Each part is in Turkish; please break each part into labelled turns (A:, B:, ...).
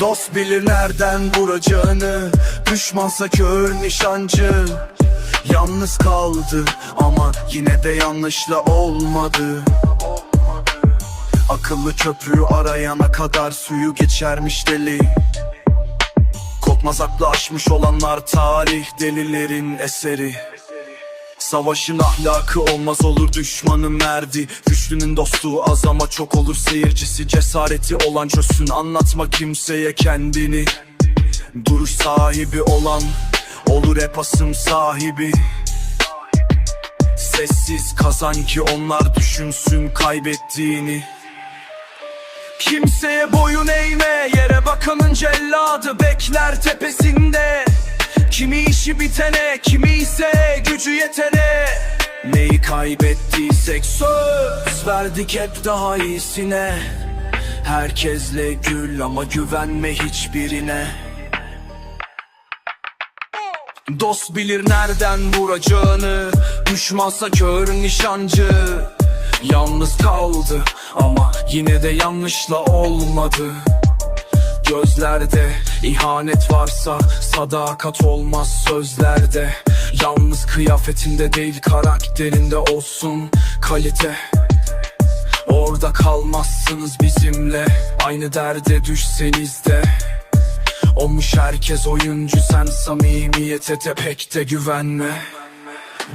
A: Dost bilir nereden vuracağını Düşmansa kör nişancı. Yalnız kaldı ama yine de yanlışla olmadı. Akıllı köprü arayana kadar suyu geçermiş deli. Korkmaz aklı aşmış olanlar tarih delilerin eseri Savaşın ahlakı olmaz olur düşmanın merdi. Güçlünün dostluğu az ama çok olur seyircisi Cesareti olan çözsün. Anlatma kimseye kendini. Duruş sahibi olan olur hep asım sahibi. Sessiz kazan ki onlar düşünsün kaybettiğini. Kimseye boyun eğme Yere bakanın celladı bekler tepesinde. Kimi işi bitene Kimi ise gücü yetene Neyi kaybettiysek söz Verdik hep daha iyisine. Herkesle gül ama güvenme hiçbirine. Dost bilir nereden vuracağını Düşmansa kör nişancı. Yalnız kaldı ama yine de yanlışla olmadı. Gözlerde ihanet varsa sadakat olmaz sözlerde Yalnız kıyafetinde değil karakterinde olsun kalite. Orada kalmazsınız bizimle aynı derde düşseniz de. Olmuş herkes oyuncu sen samimiyete de pek de güvenme.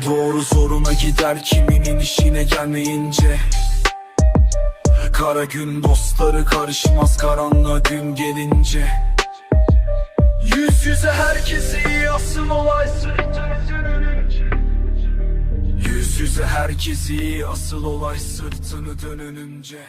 A: Doğru zoruna gider kiminin işine gelmeyince. Kara gün dostları karışmaz karanlığa gün gelince Yüze herkesi asıl olay. Yüz yüze herkesi asıl olay sırtını dönününce